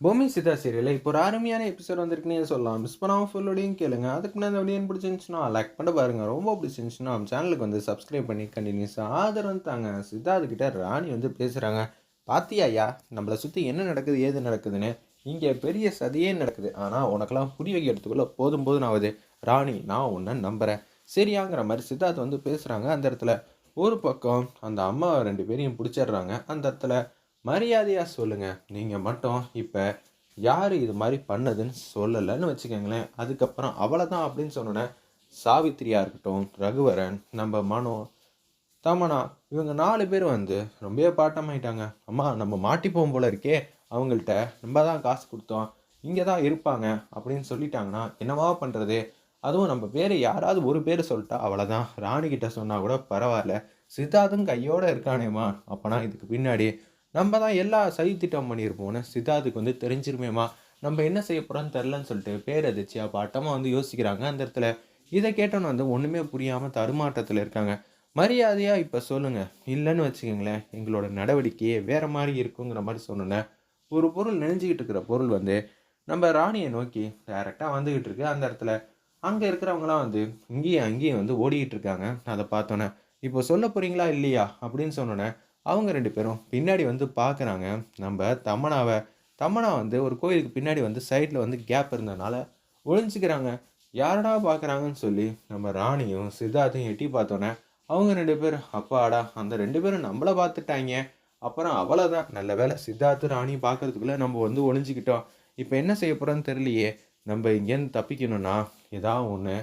பூமி சிதா சீரியலில் இப்போ ஒரு அருமையான எபிசோட் வந்திருக்குன்னே சொல்லலாம். மிஸ் பண்ணாமல் ஃபுல்லோடையும் கேளுங்க. அதுக்கு முன்னாடி அந்த வீடியோ பிடிச்சிருந்துச்சுன்னா லைக் பண்ண பாருங்க. ரொம்ப பிடிச்சிருந்துச்சுன்னா நம்ம சேனலுக்கு வந்து சப்ஸ்கிரைப் பண்ணி கண்டினியூஸாக ஆதரவு தாங்க. சித்தார்த்துக்கிட்ட ராணி வந்து பேசுகிறாங்க பாத்தியா ஐயா நம்மளை சுற்றி என்ன நடக்குது ஏது நடக்குதுன்னு? இங்கே பெரிய சதியே நடக்குது. ஆனால் உனக்கெல்லாம் புரிய வைக்கிறதுக்குள்ள போதும் போதும் ஆகுது ராணி நான் உன்னை நம்புகிறேன் சரியாங்கிற மாதிரி சித்தார்த் வந்து பேசுகிறாங்க அந்த இடத்துல ஒரு பக்கம் அந்த அம்மாவை ரெண்டு பேரையும் பிடிச்சிடுறாங்க. அந்த இடத்துல மரியாதையாக சொல்லுங்கள் நீங்கள் மட்டும் இப்போ யார் இது மாதிரி பண்ணதுன்னு சொல்லலைன்னு வச்சுக்கோங்களேன். அதுக்கப்புறம் அவளை தான் அப்படின்னு சொன்னோன்னே சாவித்திரியாக இருக்கட்டும் ரகுவரன் நம்ம மனோ தமனா இவங்க நாலு பேர் வந்து ரொம்ப பாட்டமாயிட்டாங்க. அம்மா நம்ம மாட்டிப்போம் போல இருக்கே. அவங்கள்ட்ட நம்ம தான் காசு கொடுத்தோம். இங்கே தான் இருப்பாங்க அப்படின்னு சொல்லிட்டாங்கன்னா என்னவா பண்ணுறது அதுவும் நம்ம பேர் யாராவது ஒரு பேர் சொல்லிட்டா அவ்வளோதான் ராணிக்கிட்ட சொன்னால் கூட பரவாயில்ல. சித்தார்த்தும் கையோடு இருக்கானேம்மா. அப்போனா இதுக்கு பின்னாடி நம்ம தான் எல்லா சதி திட்டம் பண்ணியிருப்போம்னு சித்தார்த்துக்கு வந்து தெரிஞ்சிருமேமா நம்ம என்ன செய்ய போகிறோன்னு தெரிலன்னு சொல்லிட்டு பேரதிர்ச்சியாக பாட்டமாக வந்து யோசிக்கிறாங்க. அந்த இடத்துல இதை கேட்டோன்னு வந்து ஒன்றுமே புரியாமல் தருமாட்டத்தில் இருக்காங்க. மரியாதையாக இப்போ சொல்லுங்கள் இல்லைன்னு வச்சுக்கோங்களேன் எங்களோட நடவடிக்கையே வேறு மாதிரி இருக்குங்கிற மாதிரி சொன்னேன் ஒரு பொருள் நினைஞ்சிக்கிட்டு இருக்கிற பொருள் வந்து நம்ம ராணியை நோக்கி டேரெக்டாக வந்துக்கிட்டு இருக்கு. அந்த இடத்துல அங்கே இருக்கிறவங்களாம் வந்து இங்கேயும் அங்கேயும் வந்து ஓடிக்கிட்டு இருக்காங்க. அதை பார்த்தோன்னே இப்போ சொல்ல போகிறீங்களா இல்லையா? அப்படின்னு சொன்னோன்னே அவங்க ரெண்டு பேரும் பின்னாடி வந்து பார்க்குறாங்க நம்ம தமனாவை தமனா வந்து ஒரு கோயிலுக்கு பின்னாடி வந்து சைடில் வந்து கேப் இருந்ததுனால ஒழிஞ்சிக்கிறாங்க யாரடா பார்க்குறாங்கன்னு சொல்லி நம்ம ராணியும் சித்தார்த்தையும் எட்டி பார்த்தோன்னே அவங்க ரெண்டு பேரும் அப்பாடா அந்த ரெண்டு பேரும் நம்மளை பார்த்துட்டாங்க. அப்புறம் அவ்வளோதான் நல்ல வேலை சித்தார்த்து ராணி பார்க்கறதுக்குள்ளே நம்ம வந்து ஒழிஞ்சிக்கிட்டோம் இப்போ என்ன செய்ய போகிறோன்னு தெரியலையே. நம்ம இங்கேருந்து தப்பிக்கணும்னா ஏதாவது ஒன்று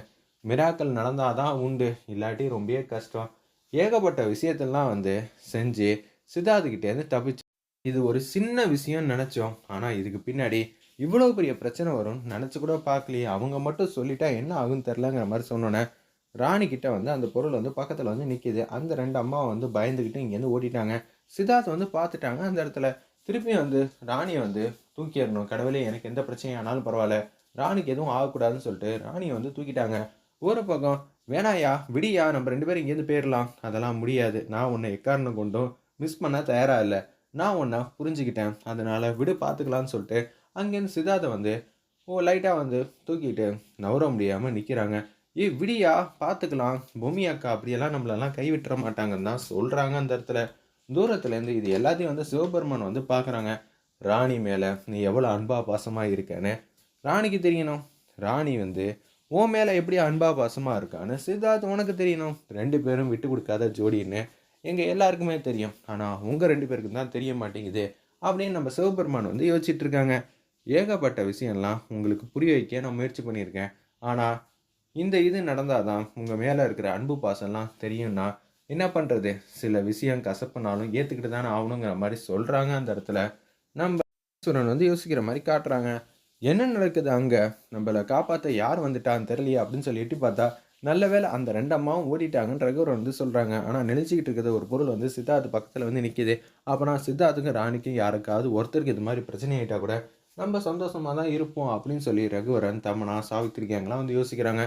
மிராக்கள் நடந்தால் தான் உண்டு. இல்லாட்டி ரொம்பவே கஷ்டம். ஏகப்பட்ட விஷயத்தெல்லாம் வந்து செஞ்சு சித்தார்த்துக்கிட்டேருந்து தப்பிச்சு. இது ஒரு சின்ன விஷயம்னு நினச்சோம். ஆனால் இதுக்கு பின்னாடி இவ்வளோ பெரிய பிரச்சனை வரும் நினச்சி கூட பார்க்கலையே. அவங்க மட்டும் சொல்லிட்டா என்ன ஆகுன்னு தெரிலங்கிற மாதிரி சொன்னோன்னே ராணி கிட்ட வந்து அந்த பொருள் வந்து பக்கத்தில் வந்து நிற்கிது அந்த ரெண்டு அம்மாவை வந்து பயந்துக்கிட்டு இங்கேருந்து ஓட்டிட்டாங்க சித்தார்த் வந்து பார்த்துட்டாங்க அந்த இடத்துல. திருப்பியும் வந்து ராணியை வந்து தூக்கிடணும். கடவுளே எனக்கு எந்த பிரச்சனையும் ஆனாலும் பரவாயில்ல. ராணிக்கு எதுவும் ஆகக்கூடாதுன்னு சொல்லிட்டு ராணியை வந்து தூக்கிட்டாங்க. ஒரு பக்கம் வேணாயா விடியா நம்ம ரெண்டு பேரும் இங்கேருந்து போயிடலாம். அதெல்லாம் முடியாது. நான் உன்னை எக்காரணம் கொண்டும் மிஸ் பண்ண தயாராக இல்லை. நான் உன்னை புரிஞ்சுக்கிட்டேன். அதனால் விடு பார்த்துக்கலான்னு சொல்லிட்டு அங்கேருந்து சித்தார்த்தை வந்து ஓ லைட்டாக வந்து தூக்கிட்டு நவர முடியாமல் நிற்கிறாங்க ஏ விடியா பார்த்துக்கலாம் பொம்மி அக்கா அப்படியெல்லாம் நம்மளெல்லாம் கைவிட்டுற மாட்டாங்கன்னு தான் சொல்கிறாங்க அந்த இடத்துல. தூரத்துலேருந்து இது எல்லாத்தையும் வந்து சிவபெருமான் வந்து பார்க்குறாங்க ராணி மேலே நீ எவ்வளோ அன்பா பாசமாக இருக்கேன்னு. ராணிக்கு தெரியணும். ராணி வந்து உன் மேலே எப்படி அன்பா பாசமாக இருக்கான்னு சித்தார்த் உனக்கு தெரியணும். ரெண்டு பேரும் விட்டு கொடுக்காத ஜோடின்னு எங்கள் எல்லாருக்குமே தெரியும். ஆனால் உங்கள் ரெண்டு பேருக்கு தான் தெரிய மாட்டேங்குது அப்படின்னு நம்ம சிவபெருமான் வந்து யோசிச்சுட்டு இருக்காங்க. ஏகப்பட்ட விஷயம்லாம் உங்களுக்கு புரிய வைக்க நான் முயற்சி பண்ணியிருக்கேன். ஆனால் இந்த இது நடந்தால் தான் உங்கள் மேலே இருக்கிற அன்பு பாசம்லாம் தெரியும்னா என்ன பண்ணுறது சில விஷயம் கசப்புனாலும் ஏற்றுக்கிட்டு தானே ஆகணுங்கிற மாதிரி சொல்கிறாங்க அந்த இடத்துல. நம்ம சுரன் வந்து யோசிக்கிற மாதிரி காட்டுறாங்க. என்ன நடக்குது அங்கே? நம்மளை காப்பாற்ற யார் வந்துட்டான்னு தெரியலையே அப்படின்னு சொல்லி எட்டி பார்த்தா நல்ல வேலை அந்த ரெண்டு அம்மாவும் ஓடிட்டாங்கன்னு ரகுவர் வந்து சொல்கிறாங்க ஆனால் நினச்சிக்கிட்டு இருக்கிற ஒரு பொருள் வந்து சித்தார்த்து பக்கத்தில் வந்து நிற்கிது அப்போனா சித்தார்த்துக்கும் ராணிக்கும் யாருக்காவது ஒருத்தருக்கு இது மாதிரி பிரச்சனை ஆகிட்டா கூட நம்ம சந்தோஷமாக தான் இருப்போம் அப்படின்னு சொல்லி ரகுவரன் தமனா சாவித்திரிக்காங்களாம் வந்து யோசிக்கிறாங்க.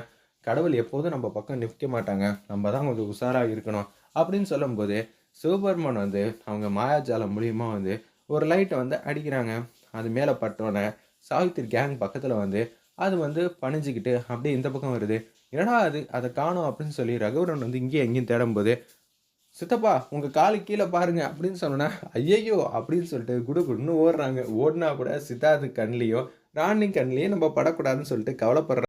கடவுள் எப்போதும் நம்ம பக்கம் நிற்க மாட்டாங்க. நம்ம தான் கொஞ்சம் உஷாராக இருக்கணும் அப்படின்னு சொல்லும்போது சிவபெருமான் வந்து அவங்க மாயாஜாலம் மூலியமாக வந்து ஒரு லைட்டை வந்து அடிக்கிறாங்க. அது மேலே பட்டோன்னே சாவித்திரி கேங் பக்கத்தில் வந்து அது வந்து பணிஞ்சிக்கிட்டு அப்படியே இந்த பக்கம் வருது. என்னடா அது? அதை காணும் அப்படின்னு சொல்லி ரகுவரன் வந்து இங்கேயும் எங்கேயும் தேடும்போது சித்தப்பா உங்கள் காலு கீழே பாருங்க அப்படின்னு சொன்னோன்னா ஐயையோ அப்படின்னு சொல்லிட்டு குடு குடுன்னு ஓடுறாங்க. ஓடினா கூட சித்தார்த்து கண்லேயோ ராணி கண்லேயோ நம்ம படக்கூடாதுன்னு சொல்லிட்டு கவலைப்படுற